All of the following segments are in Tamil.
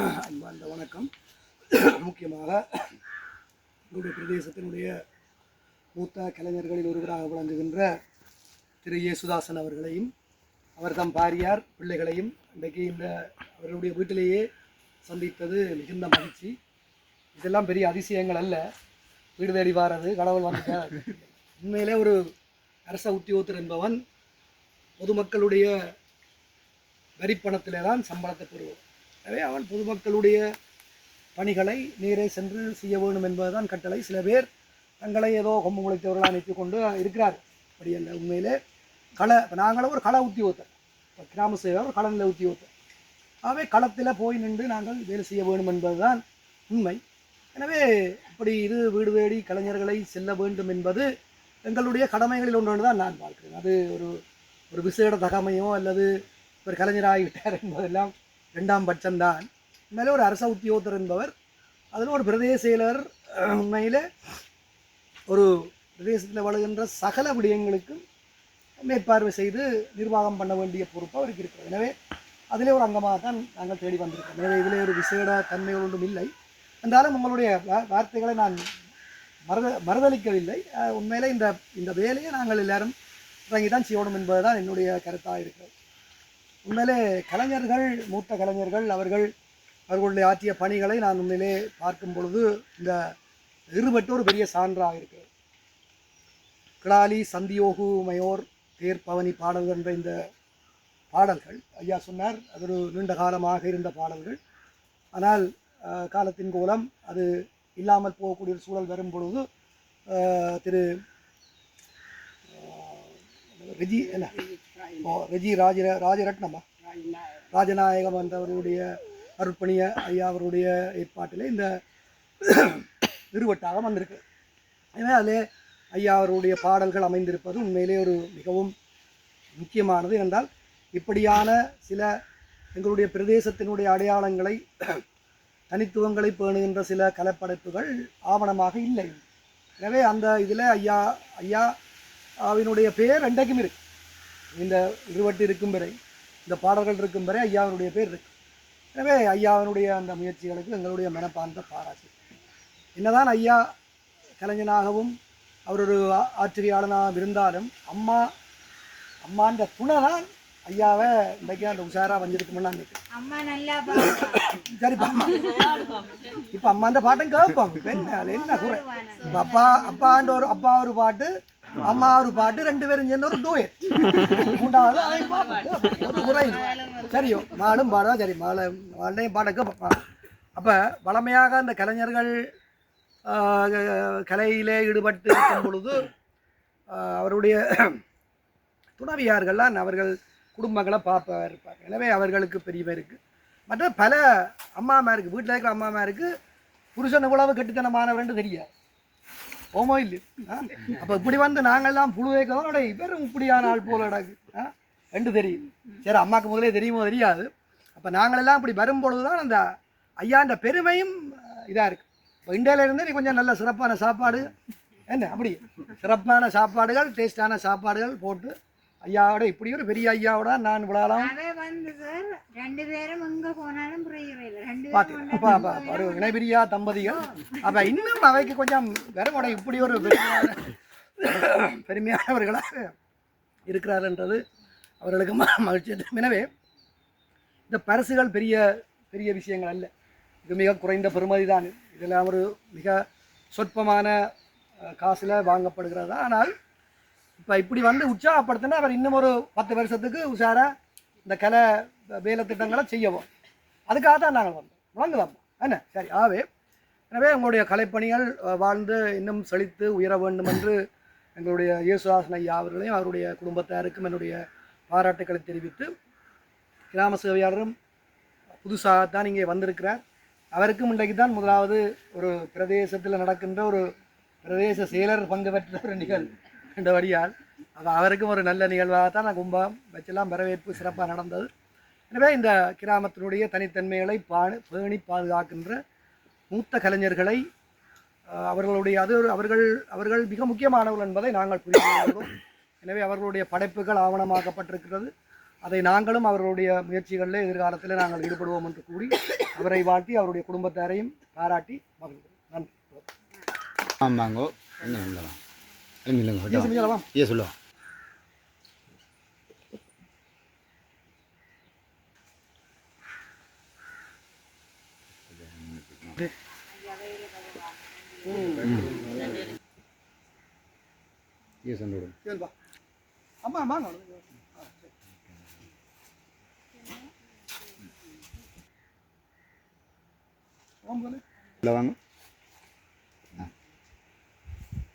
அன்பார்ந்த வணக்கம். முக்கியமாக எங்களுடைய பிரதேசத்தினுடைய மூத்த கலைஞர்களில் ஒருவராக விளங்குகின்ற திரு. இயேசுதாசன் அவர்களையும் அவர் தம் பாரியார் பிள்ளைகளையும் இன்றைக்கு இந்த அவர்களுடைய வீட்டிலேயே சந்தித்தது மிகுந்த மகிழ்ச்சி. இதெல்லாம் பெரிய அதிசயங்கள் அல்ல. வீடு தேடி வாரது கடவுள் வந்த உண்மையிலே ஒரு அரச உத்தியோகத்தர் என்பவன் பொதுமக்களுடைய வரிப்பணத்திலே தான் சம்பளத்தை பெறுவோம் எனவே அவன் பொதுமக்களுடைய பணிகளை நேரே சென்று செய்ய வேண்டும் என்பதுதான் கட்டளை. சில பேர் தங்களை ஏதோ கொம்பு முளைத்தவர்களாக அனுப்பி கொண்டு இருக்கிறார் அப்படி அல்ல உண்மையிலே கள இப்போ நாங்களும் ஒரு கள உத்தியோகத்தர். இப்போ கிராம சேவை ஒரு களநிலை உத்தியோகத்தர். ஆகவே களத்தில் போய் நின்று நாங்கள் வேலை செய்ய வேண்டும் என்பதுதான் உண்மை. எனவே இப்படி இது வீடு தேடி கலைஞர்களை செல்ல வேண்டும் என்பது எங்களுடைய கடமைகளில் ஒன்று தான் நான் பார்க்கிறேன். அது ஒரு ஒரு விசேட தகமையோ அல்லது ஒரு கலைஞராகிவிட்டார் என்பதெல்லாம் ரெண்டாம் பட்சம்தான். உண்மையிலே ஒரு அரச உத்தியோகத்தர் என்பவர் அதில் ஒரு பிரதேச செயலர் உண்மையில் ஒரு பிரதேசத்தில் வழுகின்ற சகல விடயங்களுக்கும் மேற்பார்வை செய்து நிர்வாகம் பண்ண வேண்டிய பொறுப்பு அவருக்கு இருக்கிறது. எனவே அதிலே ஒரு அங்கமாக தான் நாங்கள் தேடி வந்திருக்கோம். எனவே இதிலே ஒரு விசேட தன்மை ஒன்றும் இல்லை. என்றாலும் உங்களுடைய வார்த்தைகளை நான் மறுத மறுதளிக்கவில்லை. உண்மையிலே இந்த இந்த வேலையை நாங்கள் எல்லாரும் இறங்கி தான் செய்யணும் என்பது தான் என்னுடைய கருத்தாக இருக்கிறது. உண்மையிலே கலைஞர்கள் மூத்த கலைஞர்கள் அவர்கள் அவர்களுடைய ஆற்றிய பணிகளை நான் உண்மையிலே பார்க்கும் பொழுது இந்த இருபட்டு ஒரு பெரிய சான்றாக இருக்கு. கிளாலி சந்தியோகு மயோர் தேர் பவனி பாடல்கள் என்ற இந்த பாடல்கள் ஐயா சொன்னார் அது ஒரு நீண்ட காலமாக இருந்த பாடல்கள். ஆனால் காலத்தின் கோலம் அது இல்லாமல் போகக்கூடிய ஒரு சூழல் வரும் பொழுது திரு ரெஜி என்ன? ஓ ரெஜி ராஜ ராஜரட்னமா ராஜநாயகம் என்றவருடைய அருட்பணிய ஐயா அவருடைய ஏற்பாட்டிலே இந்த திருவட்டாகம் வந்திருக்கு. எனவே அதிலே ஐயா அவருடைய பாடல்கள் அமைந்திருப்பது உண்மையிலே ஒரு மிகவும் முக்கியமானது என்றால் இப்படியான சில எங்களுடைய பிரதேசத்தினுடைய அடையாளங்களை தனித்துவங்களை பேணுகின்ற சில கலப்படைப்புகள் ஆவணமாக இல்லை. எனவே அந்த இதில் ஐயா ஐயா அவனுடைய பேர் ரெண்டைக்கும் இருக்கு. இந்த இருவட்டு இருக்கும் வரை இந்த பாடல்கள் இருக்கும் வரை ஐயாவினுடைய பேர் இருக்கு. எனவே ஐயாவினுடைய அந்த முயற்சிகளுக்கு எங்களுடைய மனப்பார்ந்த பாராட்டு. என்னதான் ஐயா கலைஞனாகவும் அவர் ஒரு ஆ- ஆச்சரியாளனாக இருந்தாலும் அம்மா அம்மான்ற துணை தான் ஐயாவை இன்றைக்கு அந்த உஷாரா வந்திருக்குமென்னு நான் நினைக்கிறேன். அம்மா நல்லா பாடுவா. சரி இப்ப அம்மா அந்த பாட்டும் இப்ப என்ன என்ன குறை? இப்ப அப்பா அப்பான்ற ஒரு அப்பா ஒரு பாட்டு அம்மா ஒரு பாட்டு ரெண்டு பேரும் சேர்ந்து ஒரு டூயட் மூன்றாவது ஒரு சரியோ மாடும் பாடா சரி மாலை மாலையும் பாட கேட்பான் அப்போ வளமையாக அந்த கலைஞர்கள் கலையிலே ஈடுபட்டு இருக்கும் பொழுது அவருடைய துணவியார்கள்லாம் அவர்கள் குடும்பங்களை பார்ப்ப இருப்பார் எனவே அவர்களுக்கு பெரியவருக்கு மற்ற பல அம்மாமாருக்கு வீட்டில் இருக்கிற அம்மாமாருக்கு புருஷன் உழவு கெட்டுத்தனமானவர்னு தெரியாது. ஓமோ இல்லை அப்போ இப்படி வந்து நாங்கள்லாம் புழு வைக்கிறோம் இவரும் இப்படியான ஆள் போல அடக்கு ஆ? ரெண்டு தெரியும். சரி அம்மாவுக்கு முதலே தெரியுமோ தெரியாது. அப்போ நாங்களெல்லாம் இப்படி வரும்பொழுது தான் அந்த ஐயாண்ட பெருமையும் இதாக இருக்குது இப்போ இந்தியாவில நீ கொஞ்சம் நல்ல சிறப்பான சாப்பாடு. என்ன? அப்படி. சிறப்பான சாப்பாடுகள் டேஸ்டான சாப்பாடுகள் போட்டு ஐயாவோட இப்படி ஒரு பெரிய ஐயாவோட நான் விழாலாம் ரெண்டு பேரும் எங்க போனாலும் ஒரு இணைபிரியா தம்பதிகள். அப்போ இன்னும் அவைக்கு கொஞ்சம் வெறுமோட இப்படி ஒரு பெருமையான பெருமையானவர்களாக இருக்கிறார்ன்றது அவர்களுக்கு ம- மகிழ்ச்சி. எனவே இந்த பரிசுகள் பெரிய பெரிய விஷயங்கள் அல்ல. இது மிக குறைந்த பெறுமதி தான். இதெல்லாம் ஒரு மிக சொற்பமான காசில் வாங்கப்படுகிறது. ஆனால் இப்போ இப்படி வந்து உற்சாகப்படுத்தினா அவர் இன்னும் ஒரு பத்து வருஷத்துக்கு உஷாரா இந்த கலை வேலை திட்டங்களை செய்யவும். அதுக்காக தான் நாங்கள் வந்தோம். வழங்குதாம்மா என்ன? சரி ஆகவே எனவே உங்களுடைய கலைப்பணிகள் வாழ்ந்து இன்னும் செழித்து உயர வேண்டும் என்று எங்களுடைய இயேசுதாசன் ஐயா அவர்களையும் அவருடைய குடும்பத்தாருக்கும் என்னுடைய பாராட்டுக்களை தெரிவித்து கிராம சேவையாளரும் புதுசாகத்தான் இங்கே வந்திருக்கிறார். அவருக்கும் இன்றைக்கு தான் முதலாவது ஒரு பிரதேசத்தில் நடக்கின்ற ஒரு பிரதேச செயலர் பங்கு பெற்ற ஒரு நிகழ்வு. என்றபடியால் அது அவருக்கும் ஒரு நல்ல நிகழ்வாக தான் நான் கும்பம் வச்செல்லாம் வரவேற்பு சிறப்பாக நடந்தது. எனவே இந்த கிராமத்தினுடைய தனித்தன்மைகளை பாணி பேணி பாதுகாக்கின்ற மூத்த கலைஞர்களை அவர்களுடைய அது ஒரு- அவர்கள் அவர்கள் மிக முக்கியமானவர்கள் என்பதை நாங்கள் புரிந்து கொள்கிறோம். எனவே அவர்களுடைய படைப்புகள் ஆவணமாக்கப்பட்டிருக்கிறது. அதை நாங்களும் அவர்களுடைய முயற்சிகளில் எதிர்காலத்தில் நாங்கள் ஈடுபடுவோம் என்று கூறி அவரை வாழ்த்தி அவருடைய குடும்பத்தாரையும் பாராட்டி மகிழ்கிறோம். நன்றி. ஆமாங்கோ. என்ன இல்லைங்க செஞ்சீங்களா? ஏ சொல்லுவா ஏ கேள்வா அம்மா. வாங்க, வாங்க. இல்லை வாங்க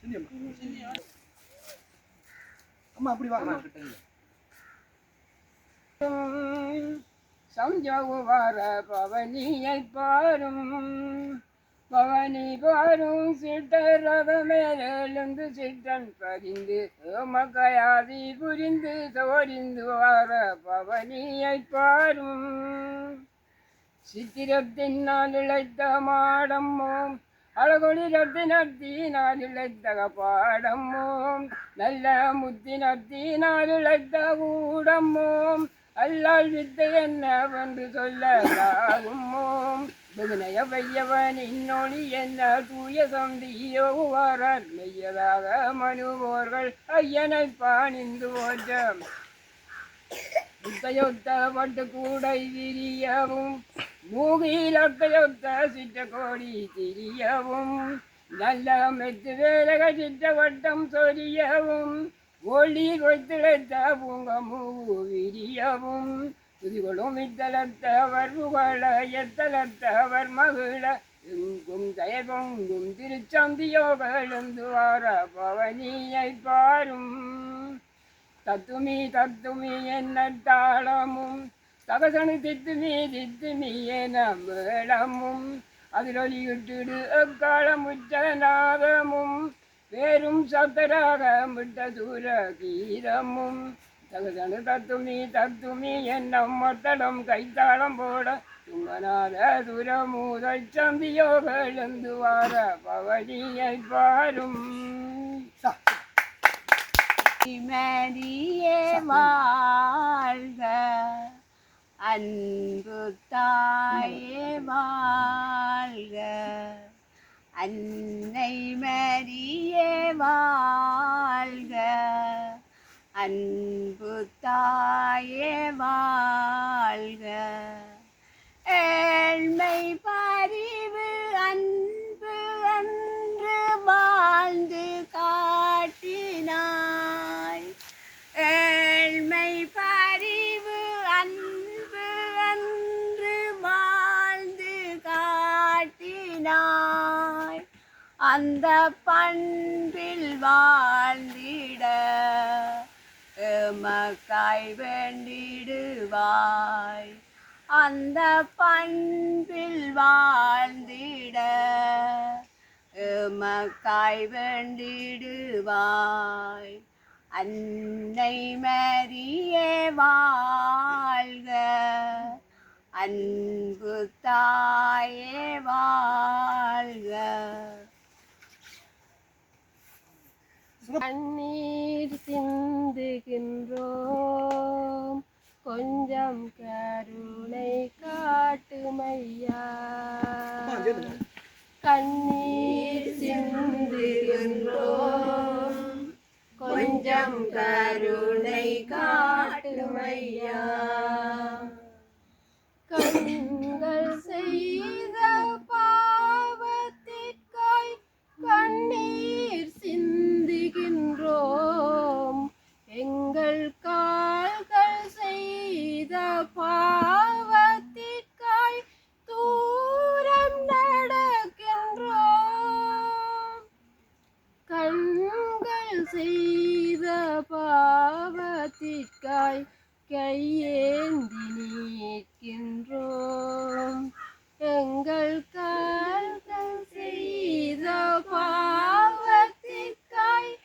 செஞ்சு அம்மா. அம்மா அப்படி வாங்க சஞ்சகுவார பவனியை பாரும். பவனி பாரும் சிட்டரத மேலெழுந்து சிட்டன் பதிந்து மகையாதி புரிந்து தோரிந்து வார பவனியை பாரும். சித்திரத்தினால் இழைத்த மாடம்மோம் அழகொளிரத்தினத்தினால் இழைத்த பாடம்மோம் நல்ல முத்தி முத்தினத்தினால் இழைத்த கூடம்மோம் அல்லால் வித்தை என்னவென்று சொல்லலாகுமோம் வெகுனைய வையவன் இன்னொழி என்ன தூய சந்தியோ சந்தியோவாரர் மெய்யதாக மனுவோர்கள் ஐயனை பாணிந்து போற்றம் முத்தையொத்த பட்டு கூடை விரியவும் மூகிலக்கையொத்த சிற்ற கோடி திரியவும் நல்ல மெத்து வேலக சிற்ற வட்டம் சொரியவும் ஒளி கொய்த்திழைத்த பூங்கமூ விரியவும். துதிகளும் இத்தலத்தவர் புகழ எத்தலத்தவர் மகிழ எங்கும் தயவங்கும் திருச்சந்தியோகழுந்து வார பவனியை பாரும். தத்துமி தத்துமி என்ன தாளமும் தித்துமி என மேளமும் அதிலொலியிட்டுடு எக்காலம் உச்சநாதமும் பேரும் சப்தராக விட்ட தூர கீதமும். தகசனு தத்துமி தத்துமி என்ன மத்தளம் கைத்தாளம் போட துங்கநாத துரமூதை சந்தியோக எழுந்து வார பவனியை பாரும். மரியே வாழ்க அன்பு தாயே வாழ்க. அன்னை மரியே வாழ்க. அன்பு தாயே வாழ்க. ஏழ்மை பா அந்த பண்பில் வாழ்ந்திட எமக்காய் வேண்டிடுவாய். அந்த பண்பில் வாழ்ந்திட எமக்காய் வேண்டிடுவாய். அன்னை மரியே வாழ்க அன்பு தாயே வாழ்க. கண்ணீர் சிந்துகின்றோம். கொஞ்சம் கருணை காட்டுமையா. கண்ணீர் சிந்துகின்றோம். கொஞ்சம் கருணை காட்டுமையா பாவத்திற்காய் கையேந்தி நிற்கின்றோம். எங்கள் கால்கள் செய்த பாவத்திற்காய்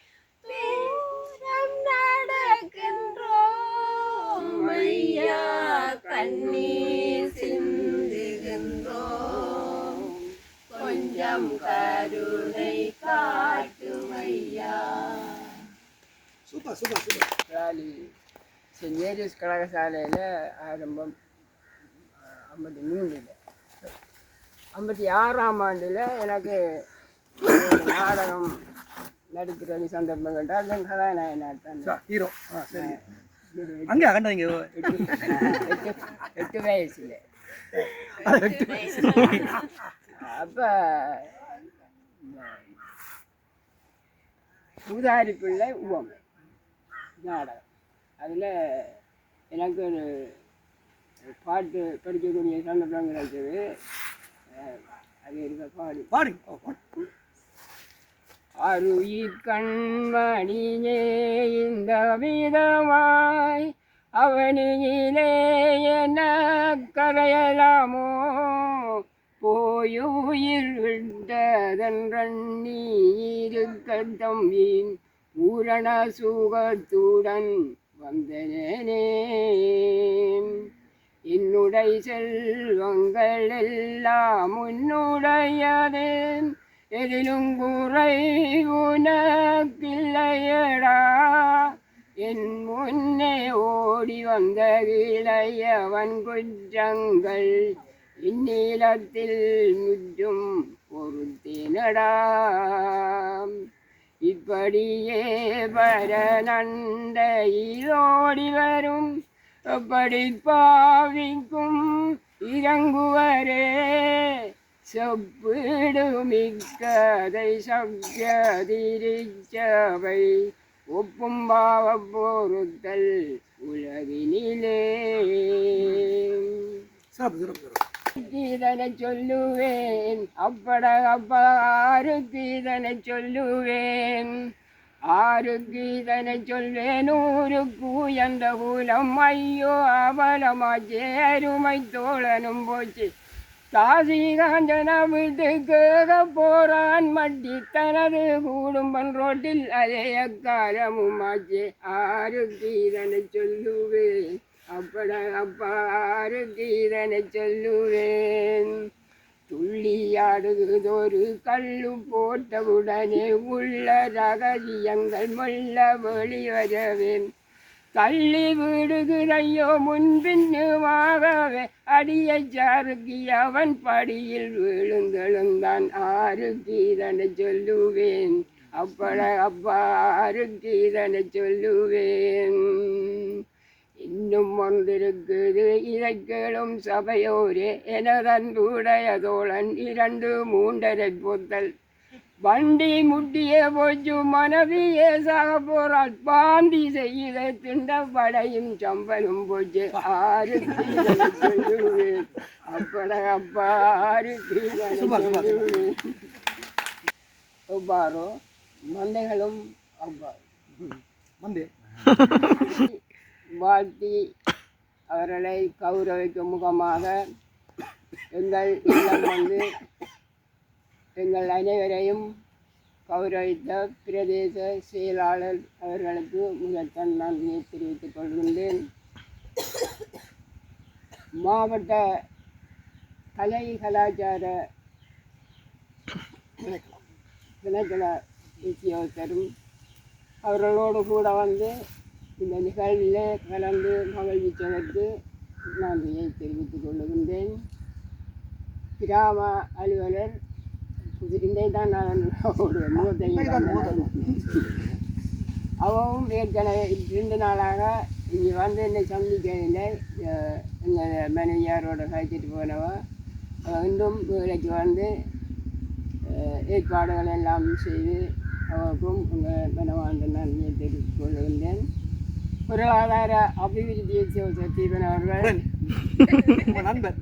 நடக்கின்றோம். ஐயா கண்ணீர் சிந்துகின்றோம். கொஞ்சம் கருணை காட்டும் ஐயா சூப்பர் சூப்பர் சூப்பர் சென்ட் ஜேரியஸ் கழகசாலையில் ஆரம்பம் ஐம்பத்தி மூணில் ஐம்பத்தி ஆறாம் ஆண்டில் எனக்கு நாடகம் நடிக்கிற சந்தர்ப்பம் கேட்டால் அதன் கதாநாயகனாக தான். ஹீரோ. ஆ சரி. அங்கே அகண்டாங்க எட்டு எட்டு வயசுல. அப்போ பூதாரி பிள்ளை உவம். நாடகம் அதில் எனக்கு ஒரு பாட்டு படிக்கக்கூடிய சந்தர்ப்பம் கிடைச்சது அது இருக்க பாடி. பாடு. ஓ, அருயிர் கண்மணியே இந்த விதமாய் அவனியிலே என்ன கரையலாமோ? போயுயிர் விட்டதன்றி இருக்கத்தம்பின் பூரண சுகத்துடன் வந்தனே என்னுடைய செல்வங்கள் எல்லாம் உன்னுடையதே. எதிலும் குறை உனக்கில்லையடா. என் முன்னே ஓடி வந்த இளையவன் குற்றங்கள் இந்நீளத்தில் முற்றும் பொருத்தினடா இப்படியே பர நண்டையிலோடி வரும். அப்படி பாவிக்கும் இறங்குவரே. செப்பிடுமிக்கதை சக்திரிச்சவை ஒப்பும் பாவ பொறுத்தல் உலகினிலே. சிறப்பு சிறப்பு சிறப்பு இதனை சொல்லுவேன். அப்பட அப்பாருக்கு இதனை சொல்லுவேன். ஆருக்கு இதனை சொல்வேன். ஊருக்கு என்ற ஊலம் ஐயோ அவலமாச்சே அருமை தோழனும் போச்சு. தாசி காஞ்சன விட்டு கேக போறான். மட்டி தனது குடும்பம் ரோட்டில் அதே அக்காலமும் ஆச்சு. ஆருக்கு இதனை சொல்லுவேன். அப்பட அப்பாறு கீதனை சொல்லுவேன். துள்ளியாடுதொரு கல்லு போட்டவுடனே உள்ள ரகசியங்கள் மொல்ல வெளிவரவேன் தள்ளி விடுகிறையோ முன்பின்னுமாகவே அடியை சாருக்கி அவன் படியில் விழுந்தெழுந்தான். ஆறு கீதனை சொல்லுவேன். அப்பட அப்பா ஆறு கீதனை சொல்லுவேன். இன்னும் ஒன்றிருக்குது இதை கேளும் சபையோரே எனதன்புடைய தோழன் இரண்டு மூன்றரை பொத்தல். வண்டி முட்டிய போச்சு மனைவியே சாக போறாள். பாந்தி செய்த திண்ட படையும் சம்பலும் போச்சு. ஆறு அப்பட அப்பா ஆறு மந்தைகளும் அவ்வாறு. வந்து வாழ்த்தி அவர்களை கௌரவிக்கும் முகமாக எங்கள் இல்லம் வந்து எங்கள் அனைவரையும் கௌரவித்த பிரதேச செயலாளர் அவர்களுக்கு முதற்கண் நன்றியை தெரிவித்துக் கொள்கின்றேன். மாவட்ட கலை கலாச்சார திணைக்கள உத்தியோகத்தரும் அவர்களோடு கூட வந்து இந்த நிகழ்வில் கலந்து மகிழ்வித்ததற்கு நன்றியை தெரிவித்துக் கொள்ளுகின்றேன் கிராம அலுவலர் இதை தான் நான் முகத்தை அவவும் ஏற்கனவே ரெண்டு நாளாக இங்கே வந்து என்னை சந்திக்கவில்லை. எங்கள் மனைவியாரோட கழிச்சிட்டு போனவ. அவ இன்றும் வேலைக்கு வந்து ஏற்பாடுகள் எல்லாம் செய்து அவருக்கும் உங்கள் மனவாழ்ந்த நன்றியை தெரிவித்துக் கொள்கின்றேன். பொருளாதார அபிவிருத்தி சத்தீபன் அவர்கள் நண்பர்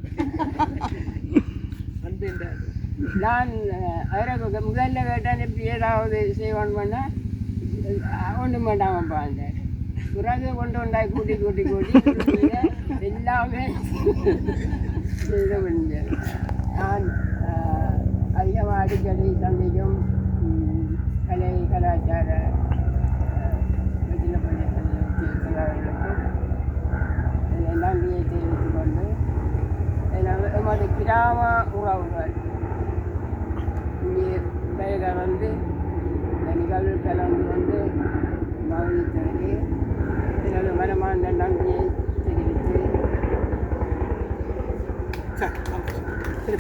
என்ற நான் அவரை முதல்ல கேட்டேன் இப்படி ஏதாவது செய்வான் பண்ணால் ஒன்றும் வேண்டாமல் பாண்டார் பிறகு கொண்டு வந்தாய் கூட்டி கூட்டி கூட்டி எல்லாமே நான் அதிகமாக அடிக்கடி சந்திக்கும் கலை கலாச்சார அஹ், வெற்றில பள்ளிகளுக்கும் நன்றியை தெரிவித்துக் கொண்டு எமது கிராம உறவுகள். இங்கே வேக வந்து இந்த நிகழ்வில் கலந்து கொண்டு மகிழ்ச்சிக்கு எனது மனமார்ந்த நன்றியை தெரிவித்து. சரி சரி,